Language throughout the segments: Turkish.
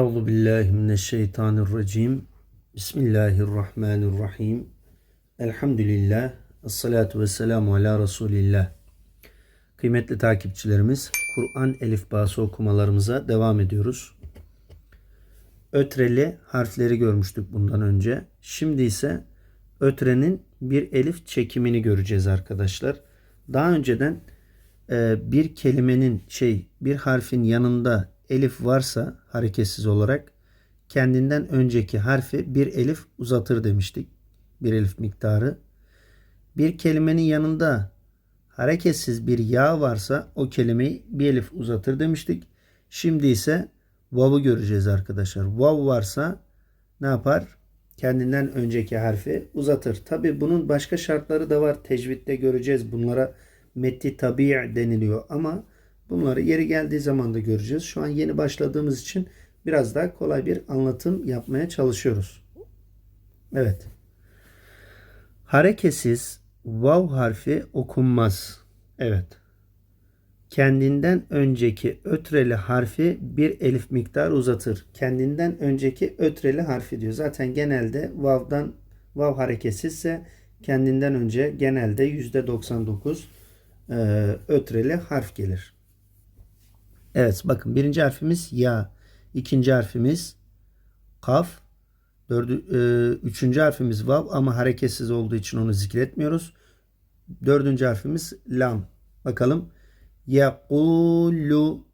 Euzu billahi mineşşeytanirracim. Bismillahirrahmanirrahim. Elhamdülillah. Esselatu vesselamu ala Resulillah. Kıymetli takipçilerimiz, Kur'an elifbası okumalarımıza devam ediyoruz. Ötreli harfleri görmüştük bundan önce. Şimdi ise ötrenin bir elif çekimini göreceğiz arkadaşlar. Daha önceden e, bir kelimenin şey bir harfin yanında elif varsa hareketsiz olarak kendinden önceki harfi bir elif uzatır demiştik. Bir elif miktarı. Bir kelimenin yanında hareketsiz bir ya varsa o kelimeyi bir elif uzatır demiştik. Şimdi ise vav'ı göreceğiz arkadaşlar. Vav varsa ne yapar? Kendinden önceki harfi uzatır. Tabi bunun başka şartları da var. Tecvitte göreceğiz. Bunlara metti tabi' deniliyor ama bunları yeri geldiği zaman da göreceğiz. Şu an yeni başladığımız için biraz daha kolay bir anlatım yapmaya çalışıyoruz. Evet. Hareketsiz vav harfi okunmaz. Evet. Kendinden önceki ötreli harfi bir elif miktar uzatır. Kendinden önceki ötreli harfi diyor. Zaten genelde vav'dan vav hareketsizse kendinden önce genelde %99 e, ötreli harf gelir. Evet bakın birinci harfimiz ya. ikinci harfimiz kaf. Dördü, e, üçüncü harfimiz vav ama hareketsiz olduğu için onu zikretmiyoruz. Dördüncü harfimiz lam. Bakalım. Yekulu.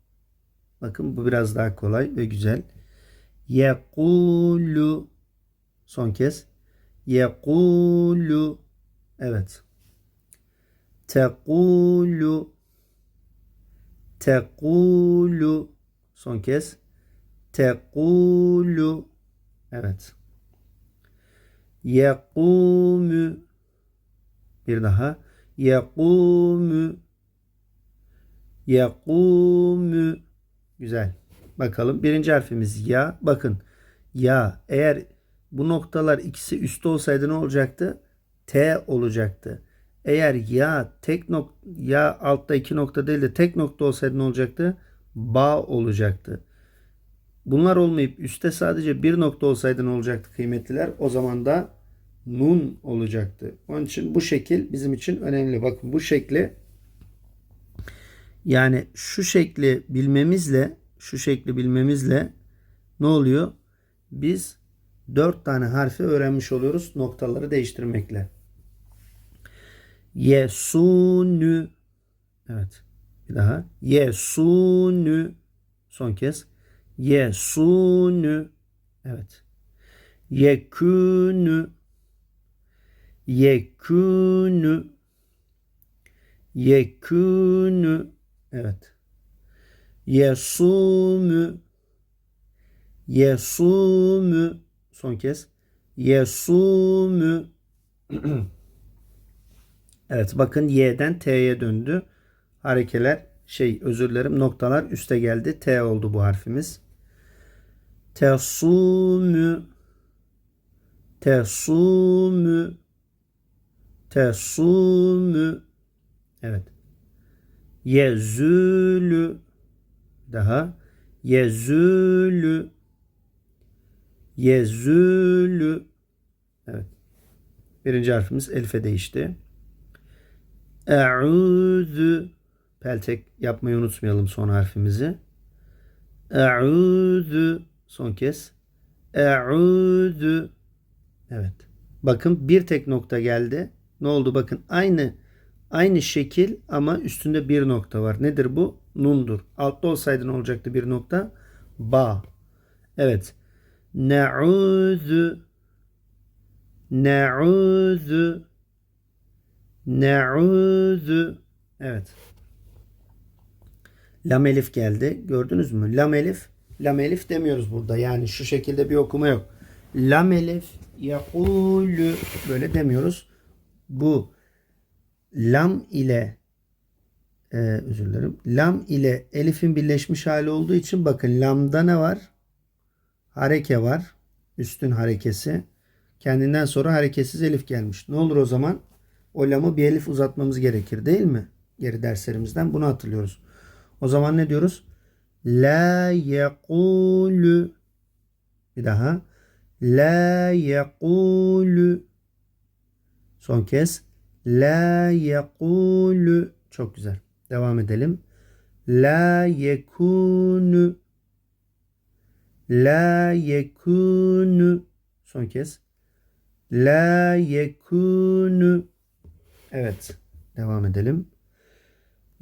Bakın bu biraz daha kolay ve güzel. Yekulu. Son kez. Yekulu. Evet. Tekulu. Tekulu. Son kez. Tekulu. Evet. Yekumu. Bir daha. Yekumu. Yekumu. Güzel. Bakalım. Birinci harfimiz ya. Bakın. Ya. Eğer bu noktalar ikisi üstte olsaydı ne olacaktı? T olacaktı. Eğer ya tek nok ya altta iki nokta değil de tek nokta olsaydı ne olacaktı? Ba olacaktı. Bunlar olmayıp üstte sadece bir nokta olsaydı ne olacaktı kıymetliler? O zaman da nun olacaktı. Onun için bu şekil bizim için önemli. Bakın bu şekli yani şu şekli bilmemizle şu şekli bilmemizle ne oluyor? Biz dört tane harfi öğrenmiş oluyoruz noktaları değiştirmekle. Yesunu Evet. Bir daha. Yesunu Son kez. Yesunu Evet. Yekunu Yekunu Yekunu Evet. Yesumu Yesumu Son kez. Yesumu Evet bakın Y'den T'ye döndü. Harekeler şey özür dilerim noktalar üste geldi. T oldu bu harfimiz. Tesumu Tesumu Tesumu Evet. Yezülü daha Yezülü Yezülü Evet. Birinci harfimiz elife değişti. E'udhu peltek yapmayı unutmayalım son harfimizi. E'udhu son kez. E'udhu Evet. Bakın bir tek nokta geldi. Ne oldu? Bakın aynı aynı şekil ama üstünde bir nokta var. Nedir bu? Nundur. Altta olsaydı ne olacaktı bir nokta? Ba. Evet. Ne'udhu Ne'udhu Ne'udhu Evet. Lam elif geldi. Gördünüz mü? Lam elif. Lam elif demiyoruz burada. Yani şu şekilde bir okuma yok. Lam elif yakulü böyle demiyoruz. Bu lam ile e, özür dilerim. Lam ile elifin birleşmiş hali olduğu için bakın lamda ne var? Hareke var. Üstün harekesi. Kendinden sonra hareketsiz elif gelmiş. Ne olur o zaman? O lamı bir elif uzatmamız gerekir değil mi? Geri derslerimizden bunu hatırlıyoruz. O zaman ne diyoruz? La yekulu Bir daha. La yekulu. Son kez. La yekulu. Çok güzel. Devam edelim. La yekunu. La yekunu. Son kez. La yekunu. Evet. Devam edelim.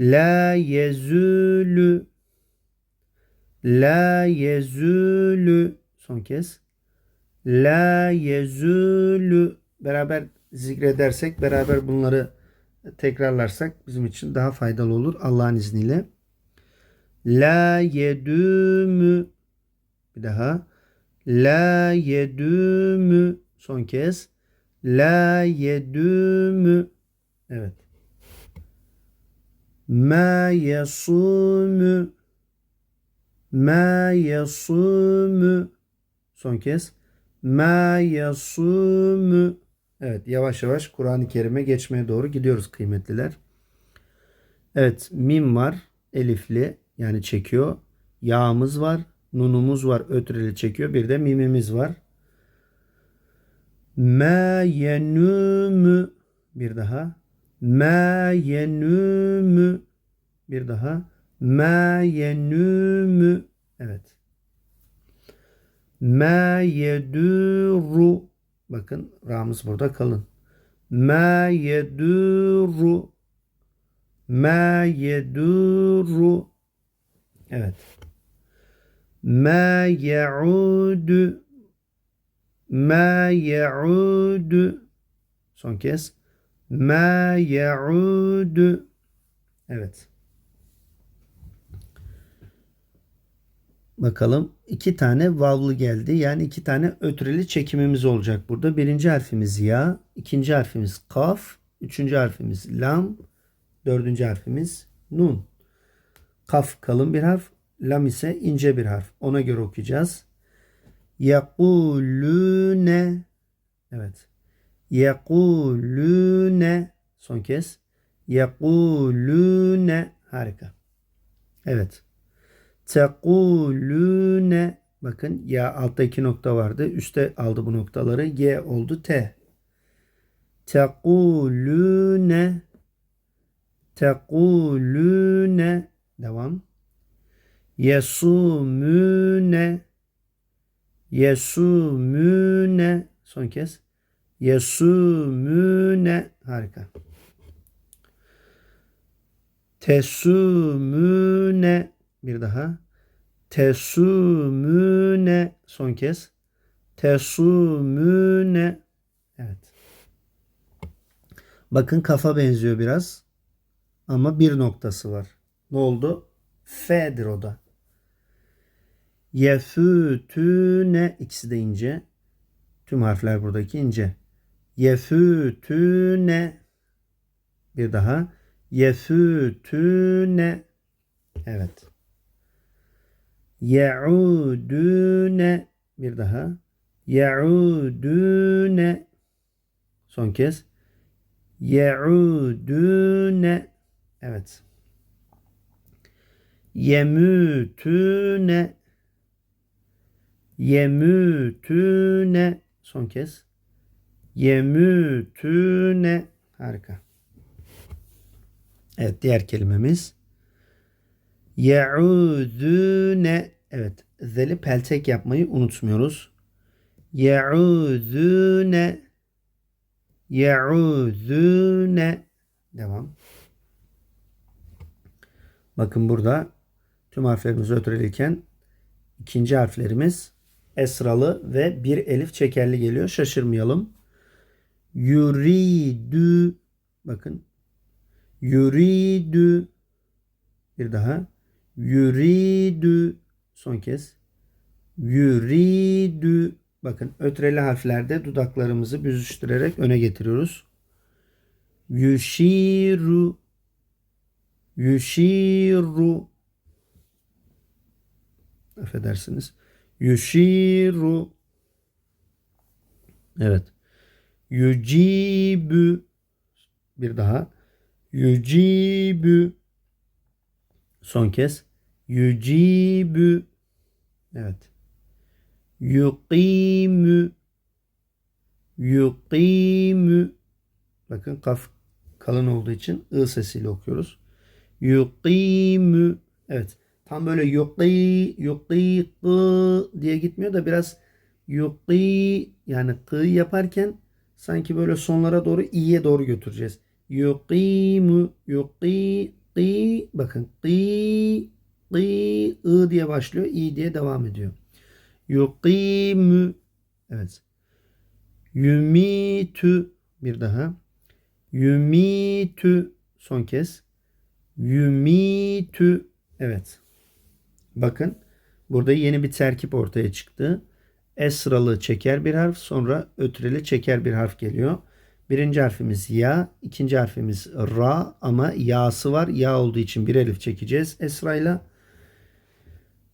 La yezulu. La yezulu. Son kez. La yezulu. Beraber zikredersek, beraber bunları tekrarlarsak bizim için daha faydalı olur Allah'ın izniyle. La yedümü. Bir daha. La yedümü. Son kez. La yedümü. Evet. Ma yasumü. Ma yasumü. Son kez. Ma yasumü. Evet yavaş yavaş Kur'an-ı Kerim'e geçmeye doğru gidiyoruz kıymetliler. Evet mim var elifli yani çekiyor. Yağımız var. Nunumuz var ötreli çekiyor. Bir de mimimiz var. Ma yenümü bir daha. Ma yenümü bir daha. Ma yenümü evet. Ma yeduru bakın ra'mız burada kalın. Ma yeduru Ma yeduru evet. Ma yaudu Ma yaudu son kez. Ma yaudu evet. Bakalım iki tane vavlı geldi. Yani iki tane ötreli çekimimiz olacak burada. Birinci harfimiz ya, ikinci harfimiz kaf, üçüncü harfimiz lam, dördüncü harfimiz nun. Kaf kalın bir harf, lam ise ince bir harf. Ona göre okuyacağız. Yekulune Evet. Yekulune son kez. Yekulune harika. Evet. Tekulune bakın ya altta iki nokta vardı. Üste aldı bu noktaları. G oldu T. Tekulune Tekulune devam. Yesumune Yesumune son kez. Yesumune harika. Tesumune bir daha. Tesumune son kez. Tesumune evet. Bakın kafa benziyor biraz. Ama bir noktası var. Ne oldu? F'dir o da. Yefütüne ikisi de ince. Tüm harfler buradaki ince. Yefütüne bir daha. Yefütüne evet. Ye'udune bir daha. Ye'udune son kez. Ye'udune evet. Yemütüne Yemütüne son kez. Yemütüne harika. Evet diğer kelimemiz. Ye'udüne evet zeli peltek yapmayı unutmuyoruz. Ye'udüne Ye'udüne devam. Bakın burada tüm harflerimizi ötürelirken ikinci harflerimiz esralı ve bir elif çekerli geliyor. Şaşırmayalım. Yuridü bakın. Yuridü bir daha. Yuridü son kez. Yuridü bakın ötreli harflerde dudaklarımızı büzüştürerek öne getiriyoruz. Yuşiru yuşiru affedersiniz. Yuşiru evet. Yücibü bir daha. Yücibü son kez. Yücibü evet. yuqimü yuqimü bakın kaf kalın olduğu için ı sesiyle okuyoruz. Yuqimü evet tam böyle yuqi yuqi diye gitmiyor da biraz yuqi yani kı yaparken sanki böyle sonlara doğru i'ye doğru götüreceğiz. Yuqimu yuqi qi bakın qi qi ı diye başlıyor i diye devam ediyor. Yuqimu evet. Yumitu bir daha. Yumitu son kez. Yumitu evet. Bakın burada yeni bir terkip ortaya çıktı. Esralı çeker bir harf sonra ötreli çeker bir harf geliyor. Birinci harfimiz ya, ikinci harfimiz ra ama ya'sı var. Ya olduğu için bir elif çekeceğiz esrayla.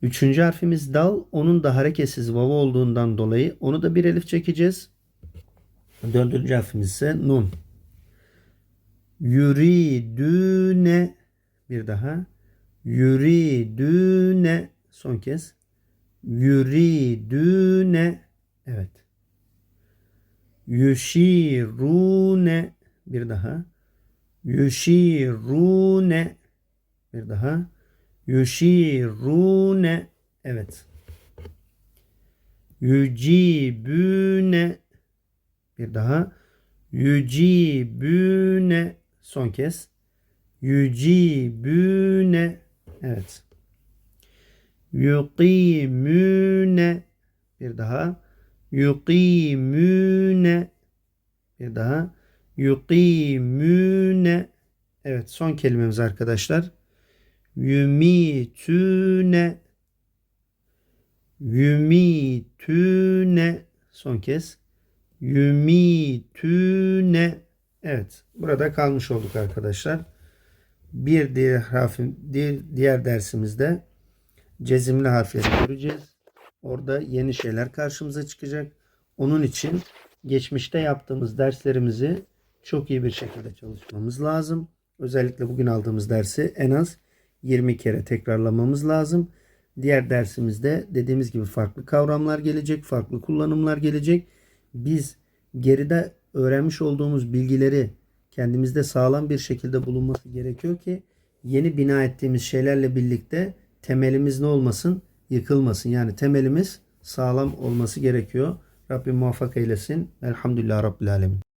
Üçüncü harfimiz dal. Onun da hareketsiz vava olduğundan dolayı onu da bir elif çekeceğiz. Dördüncü harfimiz ise nun. Yuridüne bir daha. Yuridüne son kez. Yuridüne evet. Yuşirune bir daha. Yuşirune bir daha. Yuşirune evet. Yücibüne bir daha. Yücibüne son kez. Yücibüne evet. Yuqimüne bir daha. Yuqimüne bir daha. Yuqimüne evet son kelimemiz arkadaşlar. Yumitüne Yumitüne son kez. Yumitüne evet burada kalmış olduk arkadaşlar. Bir diğer harfin diğer dersimizde cezimli harfleri göreceğiz. Orada yeni şeyler karşımıza çıkacak. Onun için geçmişte yaptığımız derslerimizi çok iyi bir şekilde çalışmamız lazım. Özellikle bugün aldığımız dersi en az 20 kere tekrarlamamız lazım. Diğer dersimizde dediğimiz gibi farklı kavramlar gelecek, farklı kullanımlar gelecek. Biz geride öğrenmiş olduğumuz bilgileri kendimizde sağlam bir şekilde bulunması gerekiyor ki yeni bina ettiğimiz şeylerle birlikte temelimiz ne olmasın? Yıkılmasın. Yani temelimiz sağlam olması gerekiyor. Rabbim muvaffak eylesin. Elhamdülillah Rabbil Alemin.